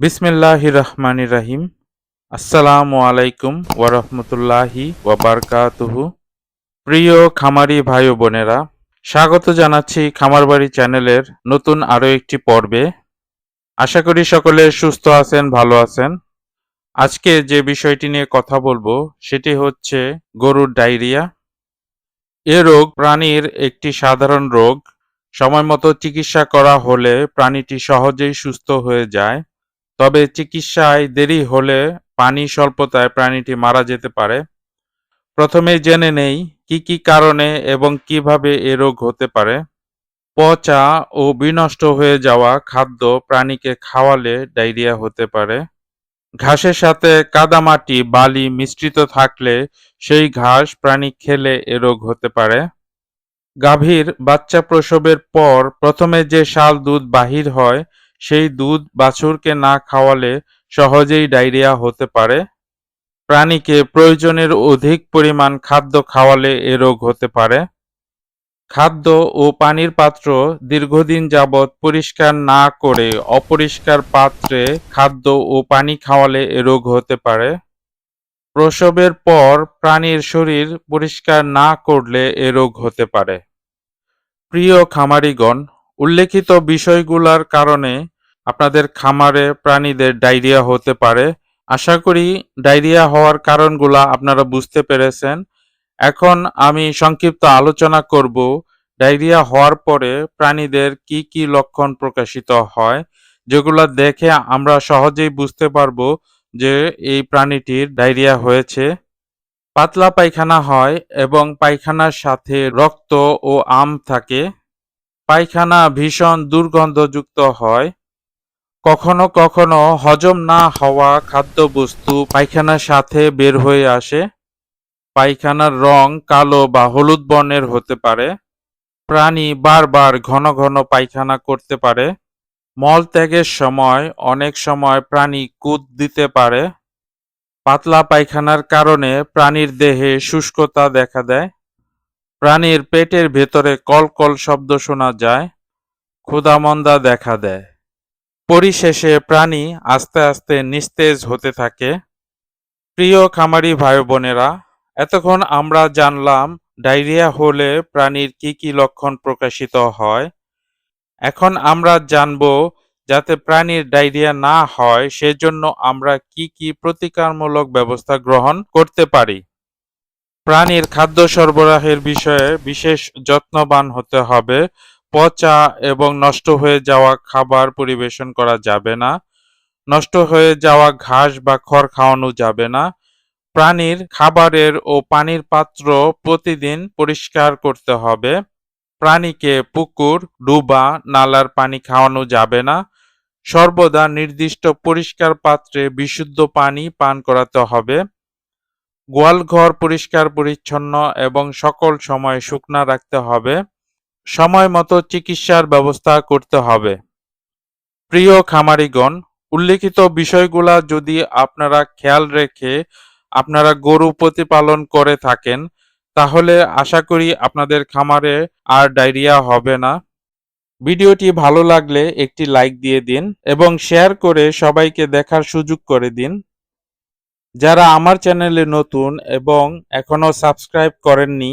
বিসমিল্লাহ রহমানির রাহিম। আসসালামু আলাইকুম ওয়ারহমতুল্লাহি ওয়াবারকাতুহু প্রিয় খামারি ভাই বোনেরা, স্বাগত জানাচ্ছি খামারবাড়ি চ্যানেলের নতুন আরও একটি পর্বে। আশা করি সকলে সুস্থ আছেন, ভালো আছেন। আজকে যে বিষয়টি নিয়ে কথা বলব, সেটি হচ্ছে গরুর ডায়রিয়া। এ রোগ প্রাণীর একটি সাধারণ রোগ। সময় মতো চিকিৎসা করা হলে প্রাণীটি সহজেই সুস্থ হয়ে যায়। তবে চিকিৎসায় দেরি হলে পানি স্বল্পতায় প্রাণীটি মারা যেতে পারে। প্রথমে জেনে নেই কি কি কারণে এবং কীভাবে এ রোগ হতে পারে। পচা ও বিনষ্ট হয়ে যাওয়া খাদ্য প্রাণীকে খাওয়ালে ডায়রিয়া হতে পারে। ঘাসের সাথে কাদামাটি, বালি মিশ্রিত থাকলে সেই ঘাস প্রাণী খেলে এ রোগ হতে পারে। গাভীর বাচ্চা প্রসবের পর প্রথমে যে শাল দুধ বাহির হয় সেই দুধ বাছুরকে না খাওয়ালে সহজেই ডায়রিয়া হতে পারে। প্রাণীকে প্রয়োজনের অধিক পরিমাণ খাদ্য খাওয়ালে এ রোগ হতে পারে। খাদ্য ও পানির পাত্র দীর্ঘদিন যাবৎ পরিষ্কার না করে অপরিষ্কার পাত্রে খাদ্য ও পানি খাওয়ালে এ রোগ হতে পারে। প্রসবের পর প্রাণীর শরীর পরিষ্কার না করলে এ রোগ হতে পারে। প্রিয় খামারিগণ, উল্লেখিত বিষয়গুলোর কারণে আপনাদের খামারে প্রাণীদের ডায়রিয়া হতে পারে। আশা করি ডায়রিয়া হওয়ার কারণগুলা আপনারা বুঝতে পেরেছেন। এখন আমি সংক্ষিপ্ত আলোচনা করব ডায়রিয়া হওয়ার পরে প্রাণীদের কি কি লক্ষণ প্রকাশিত হয়, যেগুলো দেখে আমরা সহজেই বুঝতে পারব যে এই প্রাণীটির ডায়রিয়া হয়েছে। পাতলা পায়খানা হয় এবং পায়খানার সাথে রক্ত ও আম থাকে। পায়খানা ভীষণ দুর্গন্ধযুক্ত হয়। কখনো কখনো হজম না হওয়া খাদ্যবস্তু পায়খানার সাথে বের হয়ে আসে। পায়খানার রং কালো বা হলুদ বর্ণের হতে পারে। প্রাণী বারবার ঘন ঘন পায়খানা করতে পারে। মল ত্যাগের সময় অনেক সময় প্রাণী কুদ দিতে পারে। পাতলা পায়খানার কারণে প্রাণীর দেহে শুষ্কতা দেখা দেয়। প্রাণীর পেটের ভেতরে কলকল শব্দ শোনা যায়। ক্ষুধামন্দা দেখা দেয়। পরিশেষে প্রাণী আস্তে আস্তে নিস্তেজ হতে থাকে। প্রিয় খামারি ভাই বোনেরা এতক্ষণ আমরা জানলাম ডায়রিয়া হলে প্রাণীর কি কি লক্ষণ প্রকাশিত হয়। এখন আমরা জানব যাতে প্রাণীর ডায়রিয়া না হয়, সেজন্য আমরা কি কি প্রতিকারমূলক ব্যবস্থা গ্রহণ করতে পারি। প্রাণীর খাদ্য সরবরাহের বিষয়ে বিশেষ যত্নবান হতে হবে। পচা এবং নষ্ট হয়ে যাওয়া খাবার পরিবেশন করা যাবে না। নষ্ট হয়ে যাওয়া ঘাস বা খড় খাওয়ানো যাবে না। প্রাণীর খাবারের ও পানির পাত্র প্রতিদিন পরিষ্কার করতে হবে। প্রাণীকে পুকুর, ডুবা, নালার পানি খাওয়ানো যাবে না। সর্বদা নির্দিষ্ট পরিষ্কার পাত্রে বিশুদ্ধ পানি পান করাতে হবে। গোয়ালঘর পরিষ্কার পরিচ্ছন্ন এবং সকল সময় শুকনা রাখতে হবে। সময় মতো চিকিৎসার ব্যবস্থা করতে হবে। প্রিয় খামারিগণ, উল্লেখিত বিষয়গুলা যদি আপনারা খেয়াল রেখে আপনারা গরু প্রতিপালন করে থাকেন, তাহলে আশা করি আপনাদের খামারে আর ডায়রিয়া হবে না। ভিডিওটি ভালো লাগলে একটি লাইক দিয়ে দিন এবং শেয়ার করে সবাইকে দেখার সুযোগ করে দিন। যারা আমার চ্যানেলে নতুন এবং এখনও সাবস্ক্রাইব করেননি